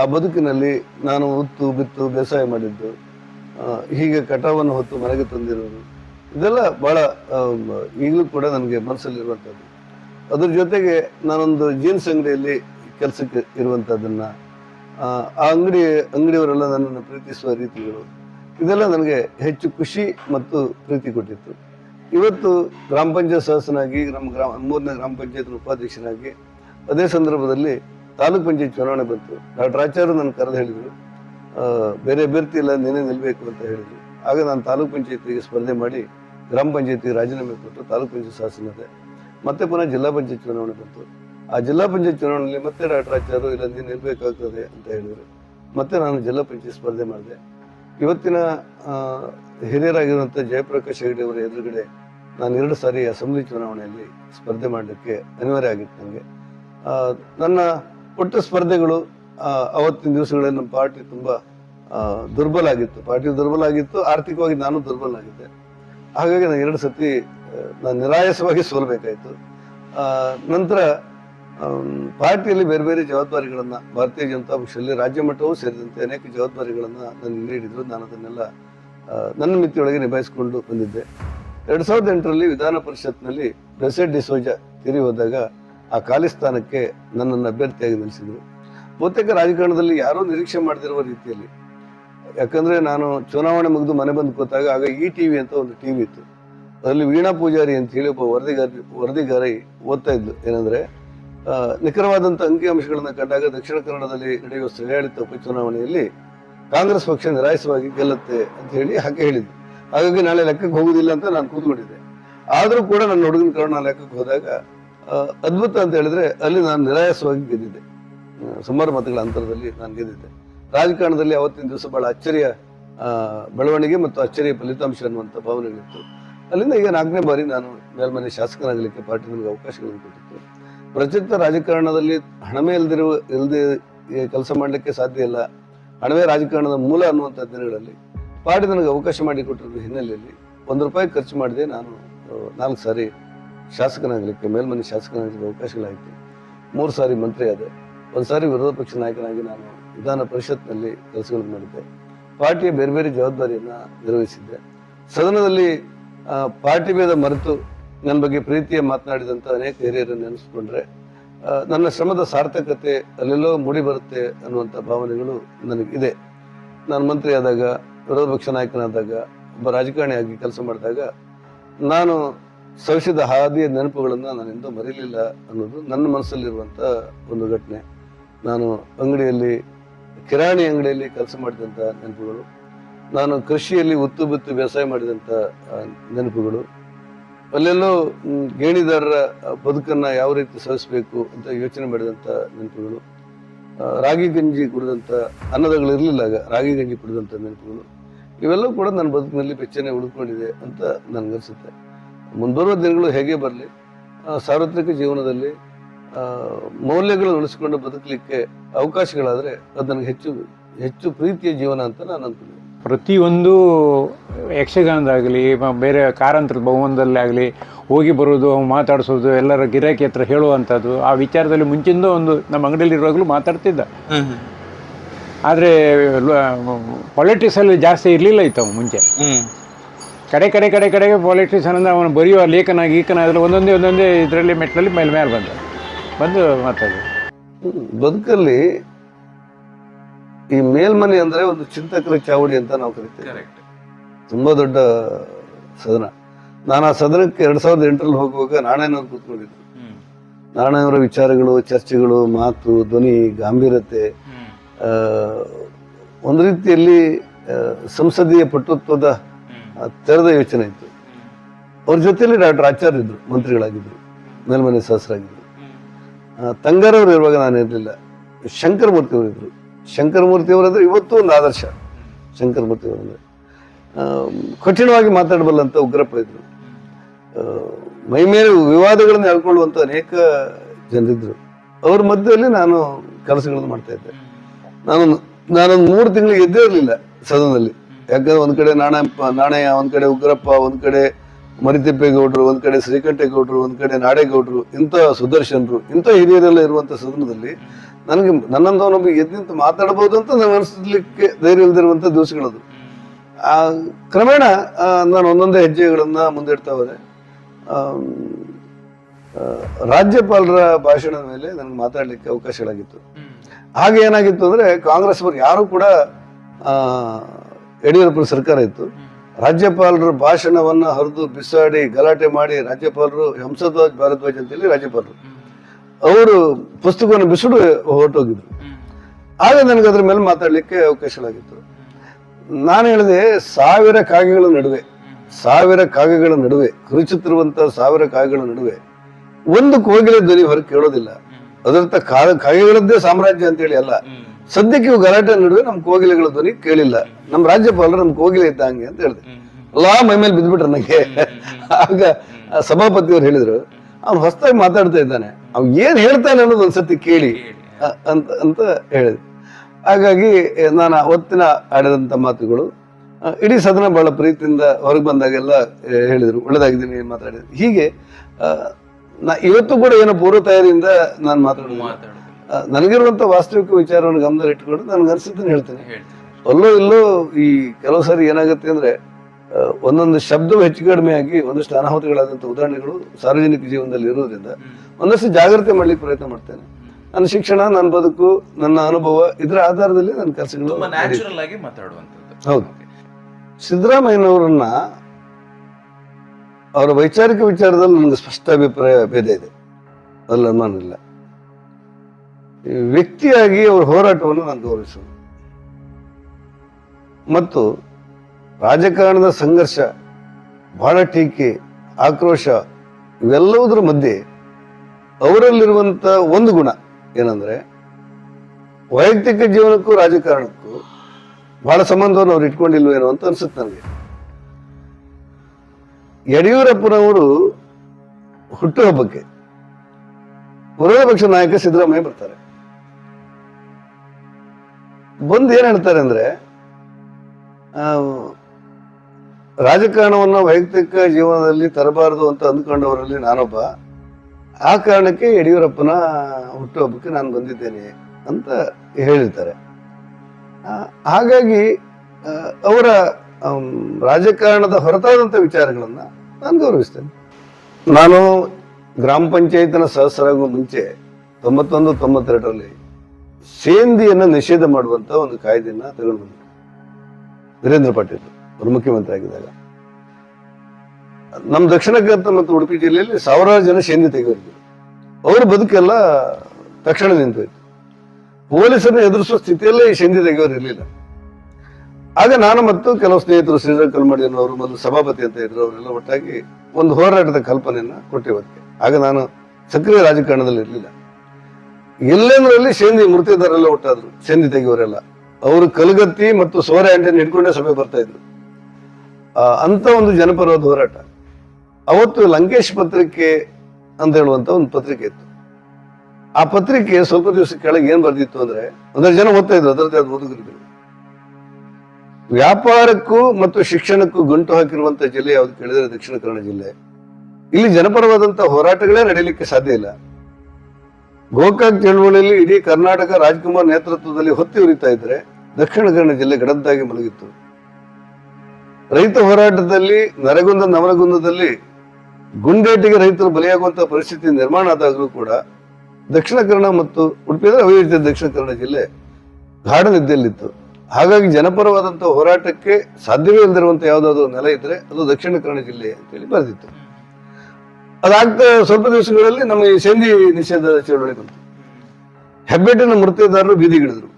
ಆ ಬದುಕಿನಲ್ಲಿ ನಾನು ಉತ್ತು, ಬಿತ್ತು, ಬೇಸಾಯ ಮಾಡಿದ್ದು. ಹೀಗೆ ಕಟಾವನ್ನು ಹೊತ್ತು ಮನೆಗೆ ತಂದಿರೋದು. ಇದೆಲ್ಲ ಬಹಳ ಈಗಲೂ ಕೂಡ ನನಗೆ ಮನಸ್ಸಲ್ಲಿರುವಂಥದ್ದು. ಅದ್ರ ಜೊತೆಗೆ ನಾನೊಂದು ಜೀನ್ಸ್ ಅಂಗಡಿಯಲ್ಲಿ ಕೆಲಸಕ್ಕೆ ಇರುವಂಥದ್ದನ್ನ, ಆ ಅಂಗಡಿ, ಅಂಗಡಿಯವರೆಲ್ಲ ನನ್ನನ್ನು ಪ್ರೀತಿಸುವ ರೀತಿಗಳು. ಇದೆಲ್ಲ ನನಗೆ ಹೆಚ್ಚು ಖುಷಿ ಮತ್ತು ಪ್ರೀತಿ ಕೊಟ್ಟಿತ್ತು. ಇವತ್ತು ಗ್ರಾಮ ಪಂಚಾಯತ್ ಸದಸ್ಯನಾಗಿ, ನಮ್ಮ ಗ್ರಾಮ, ಮೂರನೇ ಗ್ರಾಮ ಪಂಚಾಯತ್ ಉಪಾಧ್ಯಕ್ಷನಾಗಿ ಅದೇ ಸಂದರ್ಭದಲ್ಲಿ ತಾಲೂಕ್ ಪಂಚಾಯತ್ ಚುನಾವಣೆ ಬಂತು. ಡಾಕ್ಟರ್ ಆಚಾರ್ಯ ನನ್ನ ಕರೆದು ಹೇಳಿದರು ಬೇರೆ ಅಭ್ಯರ್ಥಿ ಇಲ್ಲ ನೀನೇ ನಿಲ್ಲಬೇಕು ಅಂತ ಹೇಳಿದರು. ಆಗ ನಾನು ತಾಲೂಕ್ ಪಂಚಾಯತಿಗೆ ಸ್ಪರ್ಧೆ ಮಾಡಿ ಗ್ರಾಮ ಪಂಚಾಯತಿಗೆ ರಾಜೀನಾಮೆ ಕೊಟ್ಟು ತಾಲೂಕ್ ಪಂಚಾಯತ್ ಶಾಸನದೆ. ಮತ್ತೆ ಪುನಃ ಜಿಲ್ಲಾ ಪಂಚಾಯತ್ ಚುನಾವಣೆ ಬಂತು. ಆ ಜಿಲ್ಲಾ ಪಂಚಾಯತ್ ಚುನಾವಣೆಯಲ್ಲಿ ಮತ್ತೆ ಡಾಕ್ಟರ್ ಆಚಾರ್ಯರು ಇಲ್ಲ ನೀನು ನಿಲ್ಬೇಕಾಗ್ತದೆ ಅಂತ ಹೇಳಿದರು. ಮತ್ತೆ ನಾನು ಜಿಲ್ಲಾ ಪಂಚಾಯತ್ ಸ್ಪರ್ಧೆ ಮಾಡಿದೆ. ಇವತ್ತಿನ ಹಿರಿಯರಾಗಿರುವಂಥ ಜಯಪ್ರಕಾಶ್ ಹೆಗಡೆ ಅವರ ಎದುರುಗಡೆ ನಾನು ಎರಡು ಸಾರಿ ಅಸೆಂಬ್ಲಿ ಚುನಾವಣೆಯಲ್ಲಿ ಸ್ಪರ್ಧೆ ಮಾಡಲಿಕ್ಕೆ ಅನಿವಾರ್ಯ ಆಗಿತ್ತು ನನಗೆ. ನನ್ನ ಒಟ್ಟು ಸ್ಪರ್ಧೆಗಳು ಅವತ್ತಿನ ದಿವಸಗಳಲ್ಲಿ ನಮ್ಮ ಪಾರ್ಟಿ ತುಂಬ ದುರ್ಬಲ ಆಗಿತ್ತು. ಪಾರ್ಟಿ ದುರ್ಬಲ ಆಗಿತ್ತು, ಆರ್ಥಿಕವಾಗಿ ನಾನು ದುರ್ಬಲ ಆಗಿದ್ದೆ. ಹಾಗಾಗಿ ನಾನು ಎರಡು ಸತಿ ನಾನು ನಿರಾಯಸವಾಗಿ ಸೋಲ್ಬೇಕಾಯ್ತು. ನಂತರ ಪಾರ್ಟಿಯಲ್ಲಿ ಬೇರೆ ಬೇರೆ ಜವಾಬ್ದಾರಿಗಳನ್ನ ಭಾರತೀಯ ಜನತಾ ಪಕ್ಷದಲ್ಲಿ ರಾಜ್ಯ ಮಟ್ಟವೂ ಸೇರಿದಂತೆ ಅನೇಕ ಜವಾಬ್ದಾರಿಗಳನ್ನ ನನಗೆ ನೀಡಿದ್ರು. ನಾನು ಅದನ್ನೆಲ್ಲ ನನ್ನ ಮಿತಿಯೊಳಗೆ ನಿಭಾಯಿಸಿಕೊಂಡು ಬಂದಿದ್ದೆ. ಎರಡು ಸಾವಿರದ ಎಂಟರಲ್ಲಿ ವಿಧಾನ ಪರಿಷತ್ನಲ್ಲಿ ಡಿಸೋಜ ತಿರಿ ಹೋದಾಗ ಆ ಖಾಲಿ ಸ್ಥಾನಕ್ಕೆ ನನ್ನನ್ನು ಅಭ್ಯರ್ಥಿಯಾಗಿ ನಿಲ್ಲಿಸಿದ್ರು. ಬಹುತೇಕ ರಾಜಕಾರಣದಲ್ಲಿ ಯಾರೂ ನಿರೀಕ್ಷೆ ಮಾಡದಿರುವ ರೀತಿಯಲ್ಲಿ. ಯಾಕಂದ್ರೆ ನಾನು ಚುನಾವಣೆ ಮುಗಿದು ಮನೆ ಬಂದು ಕೂತಾಗ ಆಗ ಈ ಟಿವಿ ಅಂತ ಒಂದು ಟಿವಿ ಇತ್ತು. ಅದರಲ್ಲಿ ವೀಣಾ ಪೂಜಾರಿ ಅಂತ ಹೇಳಿ ಒಬ್ಬ ವರದಿಗಾರ ವರದಿಗಾರಿ ಓದ್ತಾ ಇದ್ಲು. ಏನಂದ್ರೆ ನಿಖರವಾದಂಥ ಅಂಕಿಅಂಶಗಳನ್ನ ಕಂಡಾಗ ದಕ್ಷಿಣ ಕನ್ನಡದಲ್ಲಿ ನಡೆಯುವ ಸ್ಥಳೀಯಾಡಳಿತ ಉಪಚುನಾವಣೆಯಲ್ಲಿ ಕಾಂಗ್ರೆಸ್ ಪಕ್ಷ ನಿರಾಯಸವಾಗಿ ಗೆಲ್ಲುತ್ತೆ ಅಂತ ಹೇಳಿ ಹಾಗೆ ಹೇಳಿದ್ದು ಹಾಗಾಗಿ ನಾಳೆ ಲೆಕ್ಕಕ್ಕೆ ಹೋಗುದಿಲ್ಲ ಅಂತ ನಾನು ಕೂತ್ಕೊಂಡಿದ್ದೆ. ಆದರೂ ಕೂಡ ನನ್ನ ಹುಡುಗನ ಕಾರಣ ಲೆಕ್ಕಕ್ಕೆ ಹೋದಾಗ ಅದ್ಭುತ ಅಂತ ಹೇಳಿದ್ರೆ ಅಲ್ಲಿ ನಾನು ನಿರಾಯಾಸವಾಗಿ ಗೆದ್ದಿದ್ದೆ. ಸುಮಾರು ಮತಗಳ ಅಂತರದಲ್ಲಿ ನಾನು ಗೆದ್ದಿದ್ದೆ. ರಾಜಕಾರಣದಲ್ಲಿ ಅವತ್ತಿನ ದಿವಸ ಬಹಳ ಅಚ್ಚರಿಯ ಬೆಳವಣಿಗೆ ಮತ್ತು ಅಚ್ಚರಿಯ ಫಲಿತಾಂಶ ಅನ್ನುವಂಥ ಭಾವನೆಗಳಿತ್ತು. ಅಲ್ಲಿಂದ ಈಗ ನಾಲ್ಕನೇ ಬಾರಿ ನಾನು ಮೇಲ್ಮನೆ ಶಾಸಕನಾಗಲಿಕ್ಕೆ ಪಾರ್ಟಿ ನನಗೆ ಅವಕಾಶಗಳನ್ನು ಕೊಟ್ಟಿತ್ತು. ಪ್ರಚಲಿತ ರಾಜಕಾರಣದಲ್ಲಿ ಹಣವೇ ಇಲ್ದಿರುವ ಇಲ್ಲದೆ ಕೆಲಸ ಮಾಡಲಿಕ್ಕೆ ಸಾಧ್ಯ ಇಲ್ಲ. ಹಣವೇ ರಾಜಕಾರಣದ ಮೂಲ ಅನ್ನುವಂಥ ದಿನಗಳಲ್ಲಿ ಪಾರ್ಟಿ ನನಗೆ ಅವಕಾಶ ಮಾಡಿಕೊಟ್ಟಿರುವ ಹಿನ್ನೆಲೆಯಲ್ಲಿ ಒಂದು ರೂಪಾಯಿ ಖರ್ಚು ಮಾಡಿದೆ ನಾನು ನಾಲ್ಕು ಸಾರಿ ಶಾಸಕನಾಗಲಿಕ್ಕೆ, ಮೇಲ್ಮನೆ ಶಾಸಕನಾಗಲಿಕ್ಕೆ ಅವಕಾಶಗಳಾಯಿತು. ಮೂರು ಸಾರಿ ಮಂತ್ರಿ ಆದೆ, ಒಂದು ಸಾರಿ ವಿರೋಧ ಪಕ್ಷ ನಾಯಕನಾಗಿ ನಾನು ವಿಧಾನ ಪರಿಷತ್ನಲ್ಲಿ ಕೆಲಸಗಳನ್ನು ಮಾಡಿದ್ದೆ. ಪಾರ್ಟಿಯ ಬೇರೆ ಬೇರೆ ಜವಾಬ್ದಾರಿಯನ್ನು ನಿರ್ವಹಿಸಿದ್ದೆ. ಸದನದಲ್ಲಿ ಪಾರ್ಟಿ ಭೇದ ಮರೆತು ನನ್ನ ಬಗ್ಗೆ ಪ್ರೀತಿಯ ಮಾತನಾಡಿದಂಥ ಅನೇಕ ಹಿರಿಯರನ್ನು ನೆನೆಸ್ಕೊಂಡ್ರೆ ನನ್ನ ಶ್ರಮದ ಸಾರ್ಥಕತೆ ಅಲ್ಲೆಲ್ಲೋ ಮೂಡಿ ಬರುತ್ತೆ ಅನ್ನುವಂಥ ಭಾವನೆಗಳು ನನಗಿದೆ. ನಾನು ಮಂತ್ರಿ ಆದಾಗ, ವಿರೋಧ ಪಕ್ಷ ನಾಯಕನಾದಾಗ, ಒಬ್ಬ ರಾಜಕಾರಣಿಯಾಗಿ ಕೆಲಸ ಮಾಡಿದಾಗ, ನಾನು ಸವಿಸಿದ ಹಾದಿಯ ನೆನಪುಗಳನ್ನು ನಾನು ಎಂದೂ ಮರೀಲಿಲ್ಲ ಅನ್ನೋದು ನನ್ನ ಮನಸ್ಸಲ್ಲಿರುವಂಥ ಒಂದು ಘಟನೆ. ನಾನು ಅಂಗಡಿಯಲ್ಲಿ, ಕಿರಾಣಿ ಅಂಗಡಿಯಲ್ಲಿ ಕೆಲಸ ಮಾಡಿದಂಥ ನೆನಪುಗಳು. ನಾನು ಕೃಷಿಯಲ್ಲಿ ಉತ್ತು ಬಿತ್ತು ವ್ಯವಸಾಯ ಮಾಡಿದಂಥ ನೆನಪುಗಳು. ಅಲ್ಲೆಲ್ಲೋ ಗೇಣಿದಾರರ ಬದುಕನ್ನು ಯಾವ ರೀತಿ ಸವಿಸಬೇಕು ಅಂತ ಯೋಚನೆ ಮಾಡಿದಂಥ ನೆನಪುಗಳು. ರಾಗಿ ಗಂಜಿ ಕುಡಿದಂಥ ಅನ್ನದಗಳು ಇರಲಿಲ್ಲ ಆಗ, ರಾಗಿ ಗಂಜಿ ಕುಡಿದಂಥ ನೆನಪುಗಳು. ಇವೆಲ್ಲವೂ ಕೂಡ ನನ್ನ ಬದುಕಿನಲ್ಲಿ ಬೆಚ್ಚನೆ ಉಳ್ಕೊಂಡಿದೆ ಅಂತ ನನಗನ್ಸುತ್ತೆ. ಮುಂಬರುವ ದಿನಗಳು ಹೇಗೆ ಬರಲಿ ಸಾರ್ವತ್ರಿಕ ಜೀವನದಲ್ಲಿ ಮೌಲ್ಯಗಳು ಮೌಲ್ಯಗಳನ್ನು ಉಳಿಸಿಕೊಂಡು ಬದುಕಲಿಕ್ಕೆ ಅವಕಾಶಗಳಾದರೆ ಅದು ನನಗೆ ಹೆಚ್ಚು ಹೆಚ್ಚು ಪ್ರೀತಿಯ ಜೀವನ ಅಂತ ನಾನು ಅಂತೀನಿ ಪ್ರತಿಯೊಂದು ಯಕ್ಷಗಾನದಾಗಲಿ ಬೇರೆ ಕಾರಂತರ ಭವನದಲ್ಲಿ ಆಗಲಿ ಹೋಗಿ ಬರೋದು ಮಾತಾಡಿಸೋದು ಎಲ್ಲರ ಗಿರಾಕಿ ಹತ್ರ ಹೇಳುವಂಥದ್ದು ಆ ವಿಚಾರದಲ್ಲಿ ಮುಂಚಿಂದ ಒಂದು ನಮ್ಮ ಅಂಗಡಿಯಲ್ಲಿ ಇರುವಾಗಲೂ ಮಾತಾಡ್ತಿದ್ದ ಆದರೆ ಪೊಲಿಟಿಕ್ಸಲ್ಲಿ ಜಾಸ್ತಿ ಇರಲಿಲ್ಲ ಇತ್ತು ಮುಂಚೆ. ಕಡೆ ಕಡೆ ಕಡೆ ಕಡೆಗೆ ಪೊಲಿಟಿಕ್ಸ್ ಅಂದರೆ ಅವನು ಬರೆಯುವ ಲೇಖನ ಗೀಕನ ಅದರಲ್ಲಿ ಒಂದೊಂದೇ ಒಂದೊಂದೇ ಇದರಲ್ಲಿ ಮೆಟ್ಲಲ್ಲಿ ಮೇಲೆ ಮೇಲೆ ಬಂದ ಬಂದು ಮಾತಾಡೋದು. ಬದುಕಲ್ಲಿ ಈ ಮೇಲ್ಮನೆ ಅಂದರೆ ಒಂದು ಚಿಂತಕರ ಚಾವಡಿ ಅಂತ ನಾವು ಕರಿತೇವೆ. ತುಂಬಾ ದೊಡ್ಡ ಸದನ. ನಾನು ಆ ಸದನಕ್ಕೆ ಎರಡು ಸಾವಿರದ ಎಂಟರಲ್ಲಿ ಹೋಗುವಾಗ ನಾರಾಯಣವ್ರು ಕೂತ್ಕೊಂಡಿದ್ರು. ನಾರಾಯಣವರ ವಿಚಾರಗಳು ಚರ್ಚೆಗಳು ಮಾತು ಧ್ವನಿ ಗಾಂಭೀರ್ಯತೆ ಒಂದು ರೀತಿಯಲ್ಲಿ ಸಂಸದೀಯ ಪಟುತ್ವದ ತೆರೆದ ಯೋಚನೆ ಇತ್ತು. ಅವ್ರ ಜೊತೆಯಲ್ಲಿ ಡಾಕ್ಟರ್ ಆಚಾರ್ಯ ಇದ್ರು ಮಂತ್ರಿಗಳಾಗಿದ್ರು ಮೇಲ್ಮನೆ ಸಹಸ್ರಾಗಿದ್ರು ತಂಗಾರವ್ರು ಇರುವಾಗ ನಾನು ಇರಲಿಲ್ಲ. ಶಂಕರಮೂರ್ತಿಯವರು ಇದ್ರು. ಶಂಕರಮೂರ್ತಿ ಅಂದ್ರೆ ಇವತ್ತು ಒಂದು ಆದರ್ಶ. ಶಂಕರಮೂರ್ತಿ ಅವರು ಆ, ಕಠಿಣವಾಗಿ ಮಾತಾಡಬಲ್ಲಂತ ಉಗ್ರಪ್ಪ ಇದ್ರು. ಮೈ ಮೇಲೆ ವಿವಾದಗಳನ್ನು ಹೇಳ್ಕೊಳ್ಳುವಂತ ಅನೇಕ ಜನರಿದ್ರು. ಅವ್ರ ಮಧ್ಯದಲ್ಲಿ ನಾನು ಕೆಲಸಗಳನ್ನು ಮಾಡ್ತಾ ಇದ್ದೆ. ನಾನು ನಾನೊಂದು ಮೂರು ತಿಂಗಳಿಗೆ ಎದ್ದೇ ಇರಲಿಲ್ಲ ಸದನದಲ್ಲಿ. ಯಾಕಂದ್ರೆ ಒಂದ್ ಕಡೆ ನಾಣ ನಾಣಯ್ಯ ಒಂದ್ ಕಡೆ ಉಗ್ರಪ್ಪ ಒಂದ್ ಕಡೆ ಮರಿತಿಪ್ಪೇಗೌಡರು ಒಂದ್ ಕಡೆ ಶ್ರೀಕಂಠೇಗೌಡರು ಒಂದ್ ಕಡೆ ನಾಡೇಗೌಡರು ಇಂಥ ಸುದರ್ಶನರು ಇಂಥ ಹಿರಿಯರೆಲ್ಲ ಇರುವಂತ ಸದನದಲ್ಲಿ ನನಗೆ ನನ್ನಂತ ಒಬ್ಬ ಎದ್ದಿಂತ ಮಾತಾಡಬಹುದು ಅಂತ ನಾನು ಅನಿಸ್ಲಿಕ್ಕೆ ಧೈರ್ಯ ಇಲ್ದಿರುವಂತ ದಿವಸಗಳದು ಆ ಕ್ರಮೇಣ ನಾನು ಒಂದೊಂದೇ ಹೆಜ್ಜೆಗಳನ್ನ ಮುಂದಿಡ್ತಾ ಹೋದೆ. ಆ, ರಾಜ್ಯಪಾಲರ ಭಾಷಣದ ಮೇಲೆ ನನಗೆ ಮಾತಾಡಲಿಕ್ಕೆ ಅವಕಾಶಗಳಾಗಿತ್ತು. ಹಾಗೆ ಏನಾಗಿತ್ತು ಅಂದ್ರೆ ಕಾಂಗ್ರೆಸ್ ಅವರು ಯಾರು ಕೂಡ ಆ, ಯಡಿಯೂರಪ್ಪನ ಸರ್ಕಾರ ಇತ್ತು. ರಾಜ್ಯಪಾಲರು ಭಾಷಣವನ್ನ ಹರಿದು ಬಿಸಾಡಿ ಗಲಾಟೆ ಮಾಡಿ ರಾಜ್ಯಪಾಲರು ಹಂಸಧ್ವಜ್ ಭಾರದ್ವಾಜ್ ಅಂತೇಳಿ ರಾಜ್ಯಪಾಲರು. ಅವರು ಪುಸ್ತಕವನ್ನು ಬಿಸಿಡು ಹೊರಟೋಗಿದ್ರು. ಆಗ ನನಗೆ ಅದ್ರ ಮೇಲೆ ಮಾತಾಡಲಿಕ್ಕೆ ಅವಕಾಶಗಳಾಗಿತ್ತು. ನಾನು ಹೇಳಿದೆ ಸಾವಿರ ಕಾಗೆಗಳ ನಡುವೆ ಸಾವಿರ ಕಾಗೆಗಳ ನಡುವೆ ಕುರುಚುತ್ತಿರುವಂತಹ ಸಾವಿರ ಕಾಗೆಗಳ ನಡುವೆ ಒಂದು ಕೋಗಿಲೆ ಧ್ವನಿ ಹೊರಗೆ ಕೇಳೋದಿಲ್ಲ. ಅದರಂತ ಕಾಗೆಗಳದ್ದೇ ಸಾಮ್ರಾಜ್ಯ ಅಂತೇಳಿ ಅಲ್ಲ. ಸದ್ಯಕ್ಕೆ ಇವು ಗಲಾಟೆ ನಡುವೆ ನಮ್ ಕೋಗಿಲೆಗಳ ಧ್ವನಿ ಕೇಳಿಲ್ಲ. ನಮ್ಮ ರಾಜ್ಯಪಾಲರು ನಮ್ ಕೋಗಿಲೆ ಇದ್ದಂಗೆ ಅಂತ ಹೇಳಿದೆ. ಎಲ್ಲಾ ಮೈ ಮೇಲೆ ಬಿದ್ಬಿಟ್ರು ನನಗೆ. ಆಗ ಸಭಾಪತಿಯವರು ಹೇಳಿದ್ರು, ಅವ್ನು ಹೊಸದಾಗಿ ಮಾತಾಡ್ತಾ ಇದ್ದಾನೆ. ಅವ್ನು ಏನ್ ಹೇಳ್ತಾನೆ ಅನ್ನೋದು ಒಂದ್ಸತಿ ಕೇಳಿ ಅಂತ ಅಂತ ಹೇಳಿದೆ. ಹಾಗಾಗಿ ನಾನು ಅವತ್ತಿನ ಆಡಿದಂತ ಮಾತುಗಳು ಇಡೀ ಸದನ ಬಹಳ ಪ್ರೀತಿಯಿಂದ ಹೊರಗೆ ಬಂದಾಗೆಲ್ಲ ಹೇಳಿದರು. ಒಳ್ಳೇದಾಗಿದ್ದೀನಿ ಮಾತಾಡಿದ್ರು ಹೀಗೆ ನಾ ಇವತ್ತು ಕೂಡ ಏನೋ ಪೂರ್ವ ತಯಾರಿಯಿಂದ ನಾನು ಮಾತಾಡೋದು. ನನಗಿರುವಂತ ವಾಸ್ತವಿಕ ವಿಚಾರವನ್ನು ಗಮನದಲ್ಲಿ ಇಟ್ಕೊಂಡು ನನಗೆ ಅನ್ಸುತ್ತೆ ಹೇಳ್ತೇನೆ. ಅಲ್ಲೋ ಇಲ್ಲೋ ಈ ಕೆಲವು ಸಾರಿ ಏನಾಗುತ್ತೆ ಅಂದ್ರೆ ಒಂದೊಂದು ಶಬ್ದವು ಹೆಚ್ಚು ಕಡಿಮೆ ಆಗಿ ಒಂದಷ್ಟು ಅನಾಹುತಗಳಾದಂಥ ಉದಾಹರಣೆಗಳು ಸಾರ್ವಜನಿಕ ಜೀವನದಲ್ಲಿ ಇರೋದ್ರಿಂದ ಒಂದಷ್ಟು ಜಾಗ್ರತೆ ಮಾಡ್ಲಿಕ್ಕೆ ಪ್ರಯತ್ನ ಮಾಡ್ತೇನೆ. ನನ್ನ ಶಿಕ್ಷಣ ನನ್ನ ಬದುಕು ನನ್ನ ಅನುಭವ ಇದರ ಆಧಾರದಲ್ಲಿ ನನ್ನ ಕೆಲಸಗಳು ಹೌದು. ಸಿದ್ದರಾಮಯ್ಯನವರನ್ನ ಅವರ ವೈಚಾರಿಕ ವಿಚಾರದಲ್ಲಿ ನನಗೆ ಸ್ಪಷ್ಟ ಅಭಿಪ್ರಾಯ ಭೇದ ಇದೆ. ಅದರಲ್ಲಿ ಅನುಮಾನ ಇಲ್ಲ ವ್ಯಕ್ತಿಯಾಗಿ ಅವರ ಹೋರಾಟವನ್ನು ನಾನು ಗೌರವಿಸುವುದು ಮತ್ತು ರಾಜಕಾರಣದ ಸಂಘರ್ಷ, ಬಹಳ ಟೀಕೆ, ಆಕ್ರೋಶ, ಇವೆಲ್ಲವುದರ ಮಧ್ಯೆ ಅವರಲ್ಲಿರುವಂತ ಒಂದು ಗುಣ ಏನಂದ್ರೆ ವೈಯಕ್ತಿಕ ಜೀವನಕ್ಕೂ ರಾಜಕಾರಣಕ್ಕೂ ಬಹಳ ಸಂಬಂಧವನ್ನು ಅವ್ರು ಇಟ್ಕೊಂಡಿಲ್ವೇನೋ ಅಂತ ಅನ್ಸುತ್ತೆ ನನಗೆ. ಯಡಿಯೂರಪ್ಪನವರು ಹುಟ್ಟುಹಬ್ಬಕ್ಕೆ ವಿರೋಧ ಪಕ್ಷ ನಾಯಕ ಸಿದ್ದರಾಮಯ್ಯ ಬರ್ತಾರೆ. ಬಂದು ಏನ್ ಹೇಳ್ತಾರೆ ಅಂದ್ರೆ ರಾಜಕಾರಣವನ್ನ ವೈಯಕ್ತಿಕ ಜೀವನದಲ್ಲಿ ತರಬಾರದು ಅಂತ ಅಂದ್ಕೊಂಡವರಲ್ಲಿ ನಾನೊಬ್ಬ. ಆ ಕಾರಣಕ್ಕೆ ಯಡಿಯೂರಪ್ಪನ ಹುಟ್ಟುಹಬ್ಬಕ್ಕೆ ನಾನು ಬಂದಿದ್ದೇನೆ ಅಂತ ಹೇಳಿರ್ತಾರೆ. ಹಾಗಾಗಿ ಅವರ ರಾಜಕಾರಣದ ಹೊರತಾದಂಥ ವಿಚಾರಗಳನ್ನು ನಾನು ಗೌರವಿಸ್ತೇನೆ. ನಾನು ಗ್ರಾಮ ಪಂಚಾಯತ್ನ ಸದಸ್ಯರಾಗುವ ಮುಂಚೆ, ತೊಂಬತ್ತೊಂದು ತೊಂಬತ್ತೆರಡರಲ್ಲಿ ಸೇಂದಿಯನ್ನ ನಿಷೇಧ ಮಾಡುವಂತ ಒಂದು ಕಾಯ್ದೆಯನ್ನ ತಗೊಂಡು ಬಂದರು. ವೀರೇಂದ್ರ ಪಾಟೀಲ್ ಅವರು ಮುಖ್ಯಮಂತ್ರಿ ಆಗಿದ್ದಾಗ ನಮ್ಮ ದಕ್ಷಿಣ ಕನ್ನಡ ಮತ್ತು ಉಡುಪಿ ಜಿಲ್ಲೆಯಲ್ಲಿ ಸಾವಿರಾರು ಜನ ಸೇಂದಿ ತೆಗೆಯೋರಿದ್ರು ಅವ್ರ ಬದುಕೆಲ್ಲ ತಕ್ಷಣ ನಿಂತೋಯ್ತು. ಪೊಲೀಸರನ್ನು ಎದುರಿಸುವ ಸ್ಥಿತಿಯಲ್ಲೇ ಈ ತೆಗೆಯೋರು ಇರಲಿಲ್ಲ. ಆಗ ನಾನು ಮತ್ತು ಕೆಲವು ಸ್ನೇಹಿತರು ಶ್ರೀಧರ್ ಕಲ್ಮಡಿ ಅವರು ಮೊದಲು ಸಭಾಪತಿ ಅಂತ ಇದ್ರು, ಅವರೆಲ್ಲ ಒಟ್ಟಾಗಿ ಒಂದು ಹೋರಾಟದ ಕಲ್ಪನೆಯನ್ನ ಕೊಟ್ಟಿವತ್ತೆ. ಆಗ ನಾನು ಸಕ್ರಿಯ ರಾಜಕಾರಣದಲ್ಲಿ ಇರಲಿಲ್ಲ. ಎಲ್ಲೆಂದ್ರಲ್ಲಿ ಸೇಂದಿ ಮೃತಿದಾರೆಲ್ಲ ಒಟ್ಟಾದ್ರು, ಸೇಂದಿ ತೆಗೆಯೋರೆಲ್ಲ. ಅವರು ಕಲಗತ್ತಿ ಮತ್ತು ಸೋರೆ ಅಂಟೆನ ಹಿಡ್ಕೊಂಡೇ ಸಭೆ ಬರ್ತಾ ಇದ್ರು. ಅಂತ ಒಂದು ಜನಪರವಾದ ಹೋರಾಟ. ಅವತ್ತು ಲಂಕೇಶ್ ಪತ್ರಿಕೆ ಅಂತ ಹೇಳುವಂತ ಒಂದು ಪತ್ರಿಕೆ ಇತ್ತು. ಆ ಪತ್ರಿಕೆ ಸ್ವಲ್ಪ ದಿವಸ ಕೆಳಗೆ ಏನ್ ಬರ್ದಿತ್ತು ಅಂದ್ರೆ ಅಂದ್ರೆ ಜನ ಓದ್ತಾ ಇದ್ರು, ಅದರದ್ದೇ ಆದ ವ್ಯಾಪಾರಕ್ಕೂ ಮತ್ತು ಶಿಕ್ಷಣಕ್ಕೂ ಗಂಟು ಹಾಕಿರುವಂತ ಜಿಲ್ಲೆ ಯಾವ್ದು ಕೇಳಿದ್ರೆ ದಕ್ಷಿಣ ಕನ್ನಡ ಜಿಲ್ಲೆ. ಇಲ್ಲಿ ಜನಪರವಾದಂತ ಹೋರಾಟಗಳೇ ನಡೀಲಿಕ್ಕೆ ಸಾಧ್ಯ ಇಲ್ಲ. ಗೋಕಾಕ್ ಚಳವಳಿಯಲ್ಲಿ ಇಡೀ ಕರ್ನಾಟಕ ರಾಜ್ಕುಮಾರ್ ನೇತೃತ್ವದಲ್ಲಿ ಹೊತ್ತಿ ಉರಿತಾ ಇದ್ರೆ ದಕ್ಷಿಣ ಕನ್ನಡ ಜಿಲ್ಲೆ ಗಡದ್ದಾಗಿ ಮಲಗಿತ್ತು. ರೈತ ಹೋರಾಟದಲ್ಲಿ, ನರಗುಂದ ನವರಗುಂದದಲ್ಲಿ ಗುಂಡೇಟಿಗೆ ರೈತರು ಬಲಿಯಾಗುವಂತಹ ಪರಿಸ್ಥಿತಿ ನಿರ್ಮಾಣ ಆದಾಗಲೂ ಕೂಡ ದಕ್ಷಿಣ ಕನ್ನಡ ಮತ್ತು ಉಡುಪಿ ಅವಿಭಜಿತ ದಕ್ಷಿಣ ಕನ್ನಡ ಜಿಲ್ಲೆ ಗಾಢ ನಿದ್ದೆಯಲ್ಲಿತ್ತು ಹಾಗಾಗಿ ಜನಪರವಾದಂತಹ ಹೋರಾಟಕ್ಕೆ ಸಾಧ್ಯವೇ ಇಲ್ಲದಿರುವಂತಹ ಯಾವುದಾದ್ರೂ ನೆಲ ಇದ್ರೆ ಅದು ದಕ್ಷಿಣ ಕನ್ನಡ ಜಿಲ್ಲೆ ಅಂತೇಳಿ ಬರೆದಿತ್ತು. ಅದಾಗ್ತಾ ಸ್ವಲ್ಪ ದಿವಸಗಳಲ್ಲಿ ನಮಗೆ ಸಂಧಿ ನಿಷೇಧ ಚಳವಳಿ ಬಂತು. ಹೆಬ್ಬೆಟ್ಟಿನ ಮೃತ್ಯುದಾರರು ಬೀದಿಗಿಡಿದ್ರು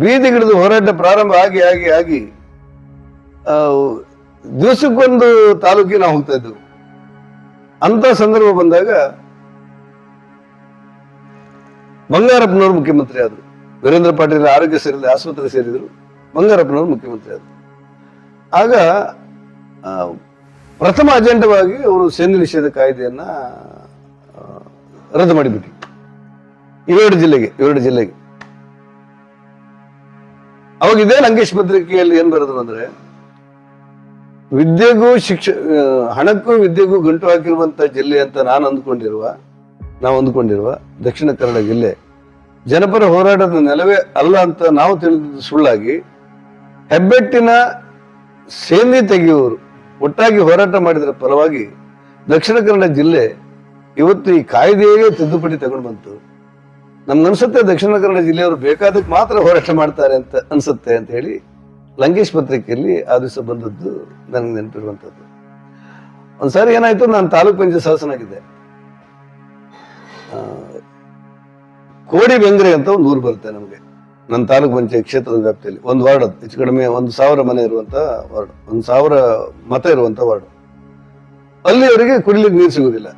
ಬೀದಿಗಿಡಿದು ಹೋರಾಟ ಪ್ರಾರಂಭ ಆಗಿ ಆಗಿ ಆಗಿ ದಿವಸಕ್ಕೊಂದು ತಾಲೂಕಿಗೆ ನಾವು ಹೋಗ್ತಾ ಇದ್ದೆವು. ಅಂತ ಸಂದರ್ಭ ಬಂದಾಗ ಬಂಗಾರಪ್ಪನವರು ಮುಖ್ಯಮಂತ್ರಿ ಆದರು. ವೀರೇಂದ್ರ ಪಾಟೀಲ್ ಆರೋಗ್ಯ ಸೇರಿದ ಆಸ್ಪತ್ರೆ ಸೇರಿದ್ರು. ಬಂಗಾರಪ್ಪನವರು ಮುಖ್ಯಮಂತ್ರಿ ಆದರು. ಆಗ ಪ್ರಥಮ ಅಜೆಂಡವಾಗಿ ಅವರು ಸೇಂದು ನಿಷೇಧ ಕಾಯ್ದೆಯನ್ನ ರದ್ದು ಮಾಡಿಬಿಟ್ಟು ಇವೆರಡು ಜಿಲ್ಲೆಗೆ ಇವೆರಡು ಜಿಲ್ಲೆಗೆ. ಅವಾಗ ಇದೇ ಲಂಕೇಶ್ ಪತ್ರಿಕೆಯಲ್ಲಿ ಏನ್ ಬರೆದ್ರು ಅಂದ್ರೆ, ವಿದ್ಯೆಗೂ ಶಿಕ್ಷ ಹಣಕ್ಕೂ ವಿದ್ಯೆಗೂ ಗಂಟು ಹಾಕಿರುವಂತ ಜಿಲ್ಲೆ ಅಂತ ನಾನು ಅಂದ್ಕೊಂಡಿರುವ, ನಾವು ಅಂದ್ಕೊಂಡಿರುವ ದಕ್ಷಿಣ ಕನ್ನಡ ಜಿಲ್ಲೆ, ಜನಪರ ಹೋರಾಟದ ನೆಲವೇ ಅಲ್ಲ ಅಂತ ನಾವು ತಿಳಿದಿದ್ದು ಸುಳ್ಳಾಗಿ, ಹೆಬ್ಬೆಟ್ಟಿನ ಸೇಂದಿ ತೆಗೆಯುವವರು ಒಟ್ಟಾಗಿ ಹೋರಾಟ ಮಾಡಿದರ ಫಲವಾಗಿ ದಕ್ಷಿಣ ಕನ್ನಡ ಜಿಲ್ಲೆ ಇವತ್ತು ಈ ಕಾಯ್ದೆಯೇ ತಿದ್ದುಪಡಿ ತಗೊಂಡು ಬಂತು. ನಮ್ಗನ್ಸುತ್ತೆ ದಕ್ಷಿಣ ಕನ್ನಡ ಜಿಲ್ಲೆಯವರು ಬೇಕಾದಕ್ಕೆ ಮಾತ್ರ ಹೋರಾಟ ಮಾಡ್ತಾರೆ ಅಂತ ಅನ್ಸುತ್ತೆ ಅಂತ ಹೇಳಿ ಲಂಕೇಶ್ ಪತ್ರಿಕೆಯಲ್ಲಿ ಆ ದಿವಸ ಬಂದದ್ದು ನನಗೆ ನೆನಪಿರುವಂಥದ್ದು ಒಂದ್ಸಾರಿ ಏನಾಯ್ತು, ನಾನು ತಾಲೂಕು ಪಂಚಾಯತ್ ಸದಸ್ಯನಾಗಿದ್ದೆ. ಕೋಡಿ ಬೆಂಗ್ರೆ ಅಂತ ಒಂದು ಊರು ಬರುತ್ತೆ ನಮಗೆ. ನನ್ನ ತಾಲೂಕು ಪಂಚಾಯತ್ ಕ್ಷೇತ್ರದ ವ್ಯಾಪ್ತಿಯಲ್ಲಿ ಒಂದು ವಾರ್ಡ್ ಅದು. ಹೆಚ್ಚು ಕಡಿಮೆ ಒಂದು ಸಾವಿರ ಮನೆ ಇರುವಂತ ವಾರ್ಡ್. ಒಂದು ಸಾವಿರ ಮತ ಇರುವಂತ ವಾರ್ಡ್. ಅಲ್ಲಿವರೆಗೆ ಕುಡಿಲಿಕ್ಕೆ ನೀರು ಸಿಗುದಿಲ್ಲ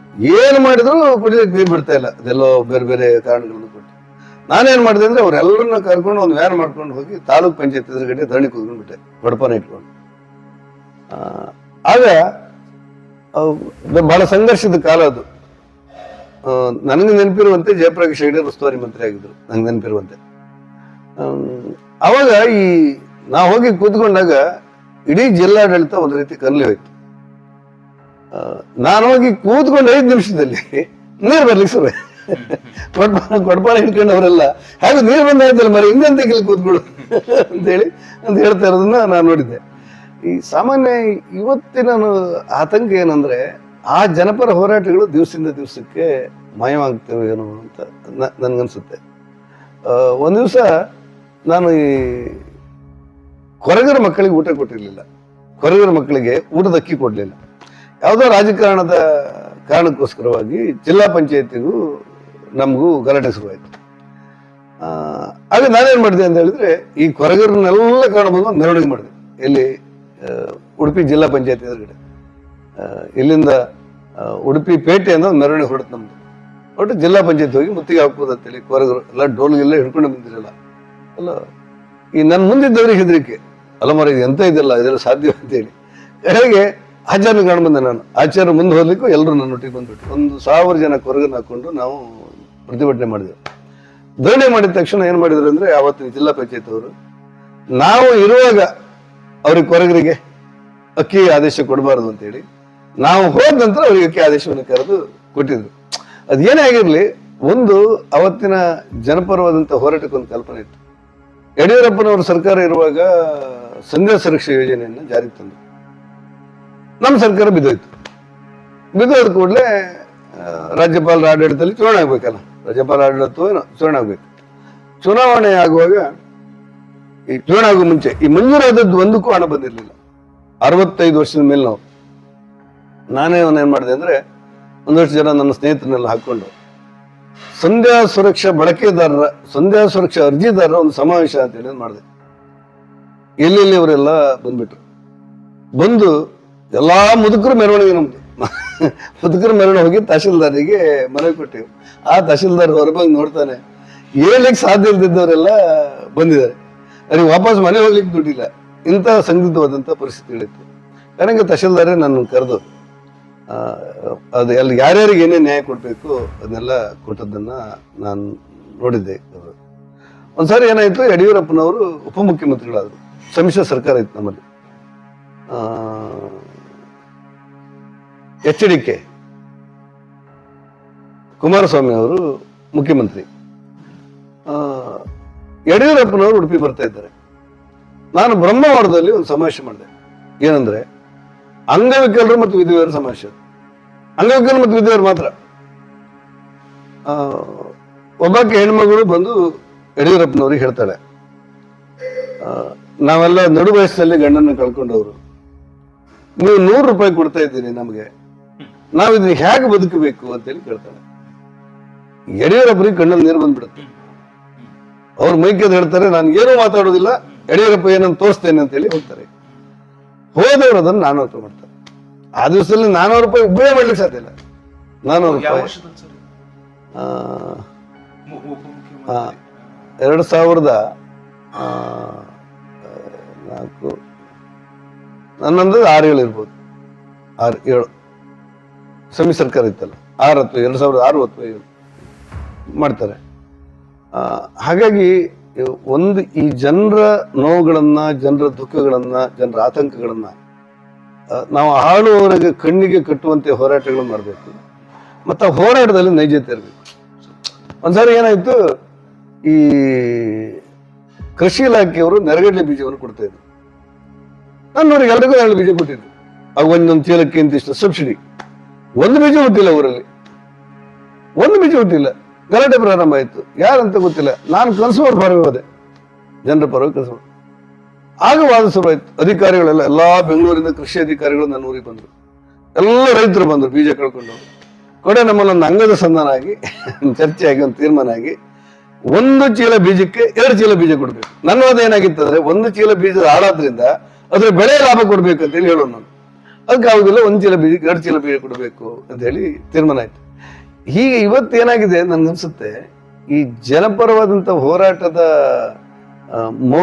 ಏನು ಮಾಡಿದ್ರು ಕುಡಿಲಿಕ್ಕೆ ನೀರು ಬಿಡ್ತಾ ಇಲ್ಲ. ಅದೆಲ್ಲೋ ಬೇರೆ ಬೇರೆ ಕಾರಣಗಳನ್ನು ಕೊಟ್ಟು. ನಾನೇನು ಮಾಡಿದೆ ಅಂದ್ರೆ ಅವರೆಲ್ಲರನ್ನ ಕರ್ಕೊಂಡು ಒಂದು ವ್ಯಾನ್ ಮಾಡ್ಕೊಂಡು ಹೋಗಿ ತಾಲೂಕ್ ಪಂಚಾಯತ್ ಎದುರುಗಡೆ ಧರಣಿ ಕುದ್ಕೊಂಡ್ಬಿಟ್ಟೆ ಬಡಪನ ಇಟ್ಕೊಂಡು. ಆಗ ಬಹಳ ಸಂಘರ್ಷದ ಕಾಲ ಅದು. ನನಗೆ ನೆನಪಿರುವಂತೆ ಜಯಪ್ರಕಾಶ್ ಹೆಗಡೆ ಉಸ್ತುವಾರಿ ಮಂತ್ರಿ ಆಗಿದ್ರು. ನನಗೆ ನೆನಪಿರುವಂತೆ. ಅವಾಗ ಈ ನಾ ಹೋಗಿ ಕೂತ್ಕೊಂಡಾಗ ಇಡೀ ಜಿಲ್ಲಾಡಳಿತ ಒಂದು ರೀತಿ ಕರ್ಲಿ ಹೋಯ್ತು. ನಾನು ಹೋಗಿ ಕೂತ್ಕೊಂಡು ಐದು ನಿಮಿಷದಲ್ಲಿ ನೀರು ಬರ್ಲಿಕ್ಕೆ ಶುರು. ಕೊಡ್ಬಾರ ಕೊಡ್ಬಾರ ಹಿಡ್ಕೊಂಡವರೆಲ್ಲ ಹಾಗೆ ನೀರು ಬಂದಾಯ್ತಲ್ಲ ಮರಿ, ಹಿಂಗಂತ ಇಲ್ಲಿ ಕೂತ್ಕೊಡು ಅಂತೇಳಿ ಅಂತ ಹೇಳ್ತಾ ಇರೋದನ್ನ ನಾನು ನೋಡಿದ್ದೆ. ಈ ಸಾಮಾನ್ಯ ಇವತ್ತಿನ ಆತಂಕ ಏನಂದ್ರೆ, ಆ ಜನಪರ ಹೋರಾಟಗಳು ದಿವಸದಿಂದ ದಿವಸಕ್ಕೆ ಮಾಯವಾಗ್ತವೆ ಏನೋ ಅಂತ ನನ್ಗನ್ಸುತ್ತೆ. ಒಂದ್ ದಿವಸ ನಾನು ಈ ಕೊರಗರ ಮಕ್ಕಳಿಗೆ ಊಟ ಕೊಟ್ಟಿರಲಿಲ್ಲ. ಕೊರಗರ ಮಕ್ಕಳಿಗೆ ಊಟದ ಅಕ್ಕಿ ಕೊಡಲಿಲ್ಲ. ಯಾವುದೋ ರಾಜಕಾರಣದ ಕಾರಣಕ್ಕೋಸ್ಕರವಾಗಿ ಜಿಲ್ಲಾ ಪಂಚಾಯತಿಗೂ ನಮಗೂ ಗಲಾಟೆ ಶುರುವಾಯಿತು. ಆಗ ನಾನೇನು ಮಾಡಿದೆ ಅಂತ ಹೇಳಿದ್ರೆ ಈ ಕೊರಗರನ್ನೆಲ್ಲ ಕಾಣಬಹುದು ಮೆರವಣಿಗೆ ಮಾಡಿದೆ. ಇಲ್ಲಿ ಉಡುಪಿ ಜಿಲ್ಲಾ ಪಂಚಾಯತಿ ಎದುರುಗಡೆ. ಇಲ್ಲಿಂದ ಉಡುಪಿ ಪೇಟೆ ಒಂದು ಮೆರವಣಿಗೆ ಹೊರಡುತ್ತೆ ನಮ್ದು. ಒಟ್ಟು ಜಿಲ್ಲಾ ಪಂಚಾಯತ್ ಹೋಗಿ ಮುತ್ತಿಗೆ ಹಾಕ್ಬೋದು ಅಂತೇಳಿ ಕೊರಗರು ಎಲ್ಲ ಡೋಲ್ಗೆಲ್ಲ ಹಿಡ್ಕೊಂಡು ಬಂದಿರಲ್ಲ ಅಲ್ಲ, ಈ ನನ್ನ ಮುಂದಿದ್ದವ್ರಿಗೆ ಹೆದರಿಕೆ. ಅಲ್ಲ ಮರ ಇದು ಎಂತ ಇದೆಲ್ಲ ಇದೆಲ್ಲ ಸಾಧ್ಯ ಅಂತೇಳಿ ಹೇಗೆ ಆಚಾರ್ಯ ಕಾಣ ಬಂದೆ ನಾನು. ಆಚಾರ್ಯ ಮುಂದೆ ಹೋಗ್ಲಿಕ್ಕೂ ಎಲ್ಲರೂ ನನ್ನೊಟ್ಟಿಗೆ ಬಂದ್ಬಿಟ್ಟು ಒಂದು ಸಾವಿರ ಜನ ಕೊರಗನ್ನು ಹಾಕೊಂಡು ನಾವು ಪ್ರತಿಭಟನೆ ಮಾಡಿದೆವು. ಧರಣಿ ಮಾಡಿದ ತಕ್ಷಣ ಏನು ಮಾಡಿದ್ರು ಅಂದ್ರೆ ಅವತ್ತಿನ ಜಿಲ್ಲಾ ಪಂಚಾಯತ್ ಅವರು, ನಾವು ಇರುವಾಗ ಅವ್ರಿಗೆ ಕೊರಗರಿಗೆ ಅಕ್ಕಿ ಆದೇಶ ಕೊಡಬಾರ್ದು ಅಂತೇಳಿ ನಾವು ಹೋದ ನಂತರ ಅವರಿಗೆ ಅಕ್ಕಿ ಆದೇಶವನ್ನು ಕರೆದು ಕೊಟ್ಟಿದ್ರು. ಅದೇನೇ ಆಗಿರಲಿ, ಒಂದು ಅವತ್ತಿನ ಜನಪರವಾದಂತ ಹೋರಾಟಕ್ಕೆ ಒಂದು ಕಲ್ಪನೆ ಇತ್ತು. ಯಡಿಯೂರಪ್ಪನವರ ಸರ್ಕಾರ ಇರುವಾಗ ಸಂಘ ಸುರಕ್ಷಾ ಯೋಜನೆಯನ್ನು ಜಾರಿಗೆ ತಂದರು. ನಮ್ಮ ಸರ್ಕಾರ ಬಿದ್ದೋಯ್ತು. ಬಿದ್ದೋದ ಕೂಡಲೇ ರಾಜ್ಯಪಾಲರ ಆಡಳಿತದಲ್ಲಿ ಚುನಾವಣೆ ಆಗ್ಬೇಕಲ್ಲ. ರಾಜ್ಯಪಾಲ ಆಡಳಿತ ಚುನಾವಣೆ ಆಗ್ಬೇಕು. ಚುನಾವಣೆ ಆಗುವಾಗ ಈ ಚುನಾವಣೆ ಆಗುವ ಮುಂಚೆ, ಈ ಮಂಜೂರಾದದ್ದು ಒಂದಕ್ಕೂ ಹಣ ಬಂದಿರಲಿಲ್ಲ. ಅರವತ್ತೈದು ವರ್ಷದ ಮೇಲೆ ನಾವು. ನಾನೇ ಏನ್ ಮಾಡಿದೆ ಅಂದ್ರೆ ಒಂದಷ್ಟು ಜನ ನನ್ನ ಸ್ನೇಹಿತರನ್ನೆಲ್ಲ ಹಾಕೊಂಡು ಸಂಧ್ಯಾ ಸುರಕ್ಷಾ ಬಳಕೆದಾರರ, ಸಂಧ್ಯಾ ಸುರಕ್ಷಾ ಅರ್ಜಿದಾರರ ಒಂದು ಸಮಾವೇಶ ಅಂತ ಹೇಳಿ ಮಾಡಿದೆ. ಎಲ್ಲೆಲ್ಲಿ ಅವರೆಲ್ಲ ಬಂದ್ಬಿಟ್ರು? ಬಂದು ಎಲ್ಲಾ ಮುದುಕರು ಮೆರವಣಿಗೆ ನಮ್ದು. ಮುದುಕರು ಮೆರವಣಿಗೆ ಹೋಗಿ ತಹಶೀಲ್ದಾರಿಗೆ ಮನವಿ ಕೊಟ್ಟಿವಿ. ಆ ತಹಶೀಲ್ದಾರ್ ಹೊರಬಂದು ನೋಡ್ತಾನೆ ಹೇಳಲಿಕ್ಕೆ ಸಾಧ್ಯ ಇಲ್ದಿದ್ದವರೆಲ್ಲ ಬಂದಿದ್ದಾರೆ. ಅವ್ರಿಗೆ ವಾಪಸ್ ಮನೆ ಹೋಗ್ಲಿಕ್ಕೆ ದುಡ್ಡಿಲ್ಲ. ಇಂಥ ಸಂದಿಗ್ಧವಾದಂಥ ಪರಿಸ್ಥಿತಿಗಳಿತ್ತು ನನಗೆ ತಹಶೀಲ್ದಾರೇ ನನ್ನ ಕರೆದು ಅದು ಅಲ್ಲಿ ಯಾರ್ಯಾರಿಗೆ ಏನೇ ನ್ಯಾಯ ಕೊಡಬೇಕು ಅದನ್ನೆಲ್ಲ ಕೊಟ್ಟದ್ದನ್ನು ನಾನು ನೋಡಿದ್ದೆ. ಒಂದ್ಸಾರಿ ಏನಾಯ್ತು, ಯಡಿಯೂರಪ್ಪನವರು ಉಪಮುಖ್ಯಮಂತ್ರಿಗಳಾದರು. ಸಮ್ಮಿಶ್ರ ಸರ್ಕಾರ ಇತ್ತು ನಮ್ಮಲ್ಲಿ. ಎಚ್ ಡಿ ಕೆ ಕುಮಾರಸ್ವಾಮಿ ಅವರು ಮುಖ್ಯಮಂತ್ರಿ. ಯಡಿಯೂರಪ್ಪನವರು ಉಡುಪಿ ಬರ್ತಾ ಇದ್ದಾರೆ. ನಾನು ಬ್ರಹ್ಮವಾಡದಲ್ಲಿ ಒಂದು ಸಮಾವೇಶ ಮಾಡಿದೆ. ಏನಂದ್ರೆ ಅಂಗವಿಕಲರು ಮತ್ತು ವಿಧವೆಯರು ಅದು. ಅಂಗವಿಕಲರು ಮತ್ತು ವಿಧವೆಯರು ಮಾತ್ರ. ಒಬ್ಬಕ್ಕೆ ಒಬ್ಬಾಕೆ ಹೆಣ್ಮಗಳು ಬಂದು ಯಡಿಯೂರಪ್ಪನವ್ರಿಗೆ ಹೇಳ್ತಾಳೆ. ನಾವೆಲ್ಲ ನಡು ವಯಸ್ಸಲ್ಲಿ ಗಂಡನ ಕಳ್ಕೊಂಡವರು. ನೀವು ನೂರು ರೂಪಾಯಿ ಕೊಡ್ತಾ ಇದ್ದೀರಿ ನಮಗೆ. ನಾವು ಇದನ್ನ ಹೇಗೆ ಬದುಕಬೇಕು ಅಂತೇಳಿ ಕೇಳ್ತಾಳೆ. ಯಡಿಯೂರಪ್ಪರಿಗೆ ಕಣ್ಣಲ್ಲಿ ನೀರು ಬಂದ್ಬಿಡುತ್ತೆ. ಅವ್ರು ಮೈಕೆದು ಹೇಳ್ತಾರೆ, ನಾನು ಏನೂ ಮಾತಾಡೋದಿಲ್ಲ, ಯಡಿಯೂರಪ್ಪ ಏನನ್ನು ತೋರಿಸ್ತೇನೆ ಅಂತೇಳಿ ಹೋಗ್ತಾರೆ ಹೋದವರು ಅದನ್ನು ನಾನೂರು ರೂಪಾಯಿ ಮಾಡ್ತಾರೆ ಆ ದಿವಸದಲ್ಲಿ ನಾನೂರು ರೂಪಾಯಿ ಉಪಯೋಗ ಮಾಡ್ಲಿಕ್ಕೆ ಸಾಧ್ಯ ಇಲ್ಲ. ನಾನೂರು ಯಾವ ರೂಪಾಯಿ. ಎರಡು ಸಾವಿರದ ನಾಲ್ಕು ನನ್ನಂದ್ರೆ ಆರು ಏಳು ಇರ್ಬೋದು. ಆರು ಏಳು. ಸಮಿ ಸರ್ಕಾರ ಇತ್ತಲ್ಲ ಆರು ಹತ್ತು ಎರಡು ಸಾವಿರದ ಆರು ಅಥವಾ ಏಳು ಮಾಡ್ತಾರೆ. ಹಾಗಾಗಿ ಒಂದು ಈ ಜನರ ನೋವುಗಳನ್ನ, ಜನರ ದುಃಖಗಳನ್ನ, ಜನರ ಆತಂಕಗಳನ್ನ ನಾವು ಆಳುವವರಿಗೆ ಕಣ್ಣಿಗೆ ಕಟ್ಟುವಂತೆ ಹೋರಾಟಗಳನ್ನು ಮಾಡಬೇಕು. ಮತ್ತು ಹೋರಾಟದಲ್ಲಿ ನೈಜತೆ ಇರಬೇಕು. ಒಂದ್ಸಾರಿ ಏನಾಯ್ತು, ಈ ಕೃಷಿ ಇಲಾಖೆಯವರು ನೆರಗಡಲೆ ಬೀಜವನ್ನು ಕೊಡ್ತಾ ಇದ್ರು ನನ್ನವ್ರಿಗೆ ಎಲ್ರಿಗೂ ಎರಡು ಬೀಜ ಕೊಟ್ಟಿದ್ರು. ಆಗ ಒಂದೊಂದು ಚೀಲಕ್ಕೆ ಇಂತಿಷ್ಟು ಸಬ್ಸಿಡಿ. ಒಂದು ಬೀಜ ಹುಟ್ಟಿಲ್ಲ ಊರಲ್ಲಿ. ಒಂದು ಬೀಜ ಹುಟ್ಟಿಲ್ಲ. ಗಲಾಟೆ ಪ್ರಾರಂಭ ಆಯಿತು. ಯಾರಂತ ಗೊತ್ತಿಲ್ಲ. ನಾನು ಕನ್ಸೂಮರ್ ಪರವಾಗಿ ಹೋದೆ. ಜನರ ಪರವಾಗಿ ಕೆಲಸ ಆಗ ವಾದ ಶುರುವಾಯ್ತು ಅಧಿಕಾರಿಗಳೆಲ್ಲ, ಎಲ್ಲ ಬೆಂಗಳೂರಿಂದ ಕೃಷಿ ಅಧಿಕಾರಿಗಳು ನನ್ನ ಊರಿಗೆ ಬಂದರು. ಎಲ್ಲ ರೈತರು ಬಂದರು, ಬೀಜ ಕಳ್ಕೊಂಡು. ಕೊಡೆ ನಮ್ಮಲ್ಲೊಂದು ಅಂಗದ ಸಂಧಾನ ಆಗಿ ಚರ್ಚೆ ಆಗಿ ಒಂದು ತೀರ್ಮಾನ ಆಗಿ, ಒಂದು ಚೀಲ ಬೀಜಕ್ಕೆ ಎರಡು ಚೀಲ ಬೀಜ ಕೊಡಬೇಕು. ನನ್ನ ವಾದ ಏನಾಗಿತ್ತು ಅಂದ್ರೆ, ಒಂದು ಚೀಲ ಬೀಜ ಹಾಳಾದ್ರಿಂದ ಅದರ ಬೆಳೆ ಲಾಭ ಕೊಡಬೇಕು ಅಂತೇಳಿ ಹೇಳೋಣ ನಾನು. ಅದಕ್ಕೆ ಆಗೋದಿಲ್ಲ, ಒಂದು ಚೀಲ ಬೀಜಕ್ಕೆ ಎರಡು ಚೀಲ ಬೀಜ ಕೊಡಬೇಕು ಅಂತ ಹೇಳಿ ತೀರ್ಮಾನ ಆಯ್ತು. ಹೀಗೆ ಇವತ್ತು ಏನಾಗಿದೆ ನನ್ಗನ್ಸುತ್ತೆ, ಈ ಜನಪರವಾದಂಥ ಹೋರಾಟದ ಮೋ,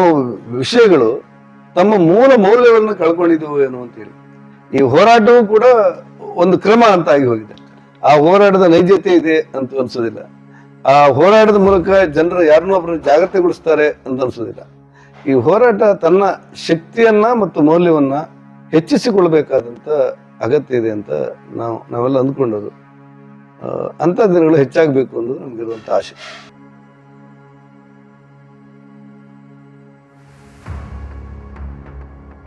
ವಿಷಯಗಳು ತಮ್ಮ ಮೂಲ ಮೌಲ್ಯಗಳನ್ನು ಕಳ್ಕೊಂಡಿದ್ದವು ಅಂತ ಹೇಳಿ ಈ ಹೋರಾಟವೂ ಕೂಡ ಒಂದು ಕ್ರಮ ಅಂತ ಆಗಿ ಹೋಗಿದೆ. ಆ ಹೋರಾಟದ ನೈಜತೆ ಇದೆ ಅಂತ ಅನ್ಸೋದಿಲ್ಲ. ಆ ಹೋರಾಟದ ಮೂಲಕ ಜನರು ಯಾರನ್ನೂ ಒಬ್ಬರನ್ನು ಜಾಗೃತಿಗೊಳಿಸ್ತಾರೆ ಅಂತ ಅನ್ಸೋದಿಲ್ಲ. ಈ ಹೋರಾಟ ತನ್ನ ಶಕ್ತಿಯನ್ನ ಮತ್ತು ಮೌಲ್ಯವನ್ನ ಹೆಚ್ಚಿಸಿಕೊಳ್ಬೇಕಾದಂತ ಅಗತ್ಯ ಇದೆ ಅಂತ ನಾವು, ನಾವೆಲ್ಲ ಅಂದ್ಕೊಂಡೋದು. ಅಂಥ ದಿನಗಳು ಹೆಚ್ಚಾಗಬೇಕು ಅನ್ನೋದು ನಮಗಿರುವಂಥ ಆಶೆ.